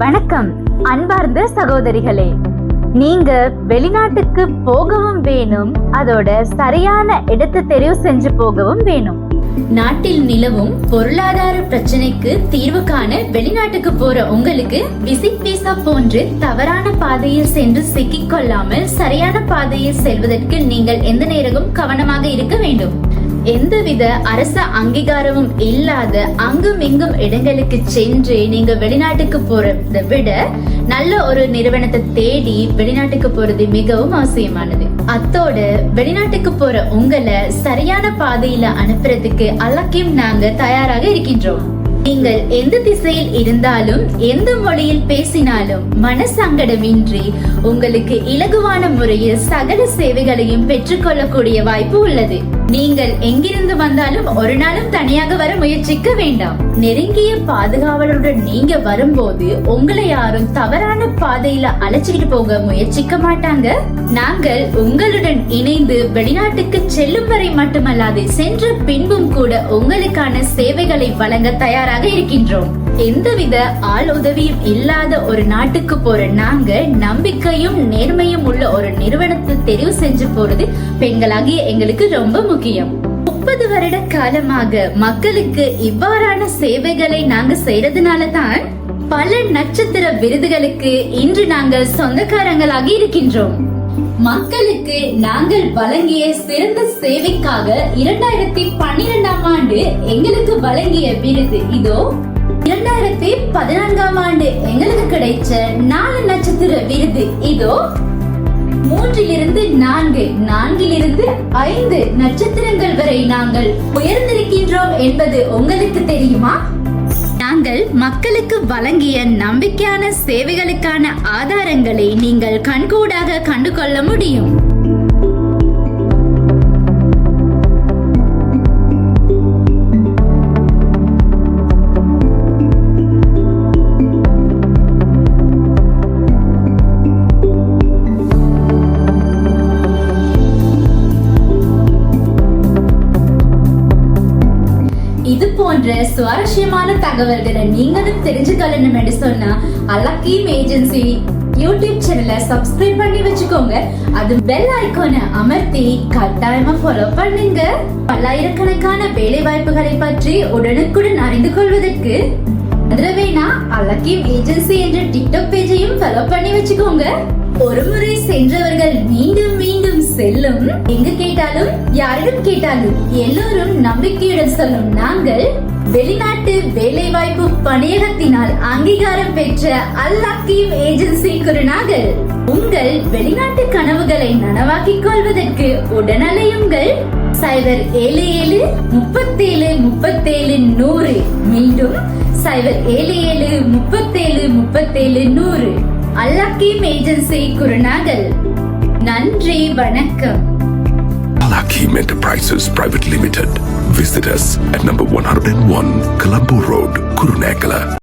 வணக்கம் அன்பார்ந்த சகோதரிகளே. நீங்க வெளிநாட்டுக்கு போகவும் வேணும் அதோட சரியான இடத்தை தெரிவு செஞ்சு போகவும் வேணும். நாட்டில் நிலவும் பொருளாதார பிரச்சனைக்கு தீர்வு காண வெளிநாட்டுக்கு போற உங்களுக்கு விசிட் விசா போன்று தவறான பாதையில் சென்று சிக்கிக் கொள்ளாமல் சரியான பாதையில் செல்வதற்கு நீங்கள் எந்த நேரமும் கவனமாக இருக்க வேண்டும். எந்தவித அரச அங்கீகாரமும் இல்லாத அங்கும் இங்கும் இடங்களுக்கு சென்று நீங்க வெளிநாட்டுக்கு போறதை விட நல்ல ஒரு நிறுவனத்தை தேடி வெளிநாட்டுக்கு போறது மிகவும் அவசியமானது. அத்தோடு வெளிநாட்டுக்கு போற உங்களை சரியான பாதையில அனுப்புறதுக்கு அலக்கியம் நாங்க தயாராக இருக்கின்றோம். நீங்கள் எந்த திசையில் இருந்தாலும் எந்த மொழியில் பேசினாலும் மனசங்கடமின்றி உங்களுக்கு இலகுவான முறையில் சகல சேவைகளையும் பெற்றுக்கொள்ளக்கூடிய வாய்ப்பு உள்ளது. நீங்கள் எங்கிருந்து வந்தாலும் ஒரு நாளும் தனியாக வர முயற்சிக்க வேண்டாம். நெருங்கிய பாதுகாவலுடன் நீங்க வரும்போது உங்களை யாரும் தவறான பாதையில அழைச்சிட்டு போக முயற்சிக்க மாட்டாங்க. நாங்கள் உங்களுடன் இணைந்து வெளிநாட்டுக்கு செல்லும் வரை மட்டுமல்லாது சென்ற பின்பும் கூட உங்களுக்கான சேவைகளை வழங்க தயாராக இருக்கின்றோம். எந்தவித ஆள் உதவியும் இல்லாத ஒரு நாட்டுக்கு போற நாங்க நம்பிக்கையும் நேர்மையும் உள்ள ஒரு நிறுவனத்தை தெரிவு செஞ்சு போறது பெண்களாகிய எங்களுக்கு ரொம்ப முக்கியம். முப்பது வருட காலமாக மக்களுக்கு இவ்வாறான சேவைகளை நாங்க செய்யறதுனால தான் பல நட்சத்திர விருதுகளுக்கு இன்று நாங்கள் சொந்தக்காரங்களாகி இருக்கின்றோம். மக்களுக்கு நாங்கள் வழங்கிய சிறந்த சேவைக்காக இரண்டாயிரத்தி பன்னிரெண்டாம் ஆண்டு எங்களுக்கு வழங்கிய விருது இதோ. இரண்டாயிரத்தி பதினான்காம் ஆண்டு எங்களுக்கு கிடைச்ச நாலு நட்சத்திர விருது. இதோ மூன்றிலிருந்து நான்கு நான்கிலிருந்து ஐந்து நட்சத்திரங்கள் வரை நாங்கள் உயர்ந்திருக்கின்றோம் என்பது உங்களுக்கு தெரியுமா? நாங்கள் மக்களுக்கு வழங்கிய நம்பிக்கையான சேவைகளுக்கான ஆதாரங்களை நீங்கள் கண்கூடாக கண்டுகொள்ள முடியும். இது போன்ற சுவாரஸ்யமான தகவல்களை நீங்களும் தெரிஞ்சுக்கணும் என்று சொன்னா அலக்கீம் ஏஜென்சி யூடியூப் சேனலை சப்ஸ்கிரைப் பண்ணி வச்சுக்கோங்க. அது பெல் ஐக்கோனை அமர்த்தி கட்டாயமா ஃபாலோ பண்ணுங்க. பல்லாயிரக்கணக்கான வேலை வாய்ப்புகளை பற்றி உடனுக்குடன் அறிந்து கொள்வதற்கு அதுல வேணா அலக்கீம் ஏஜென்சி என்ற டிக்டாக் பேஜையும் ஃபாலோ பண்ணி வச்சுக்கோங்க. ஒருமுறை சென்றவர்கள் மீண்டும் மீண்டும் செல்லும். எங்க கேட்டாலும் யாரிடம் கேட்டாலும் எல்லோரும் நம்பிக்கையுடன் சொல்லும் நாங்கள் வெளிநாட்டு வேலைவாய்ப்பு பணியகத்தினால் அங்கீகாரம் பெற்ற அல்லாக்கீம் ஏஜென்சி குருநாகல் உங்கள் வெளிநாட்டு கனவுகளை நனவாக்கிக் கொள்வதற்கு உடனலையுங்கள் சைபர் ஏழு ஏழு முப்பத்தேழு முப்பத்தேழு நூறு மீண்டும் சைபர் ஏழு ஏழு முப்பத்தேழு முப்பத்தேழு நூறு அல்லாக்கீம் ஏஜென்சி குருநாகல் நன்றி வணக்கம். Alakim Enterprises Private Limited. Visit us at number 101 Colombo Road, Kurunegala.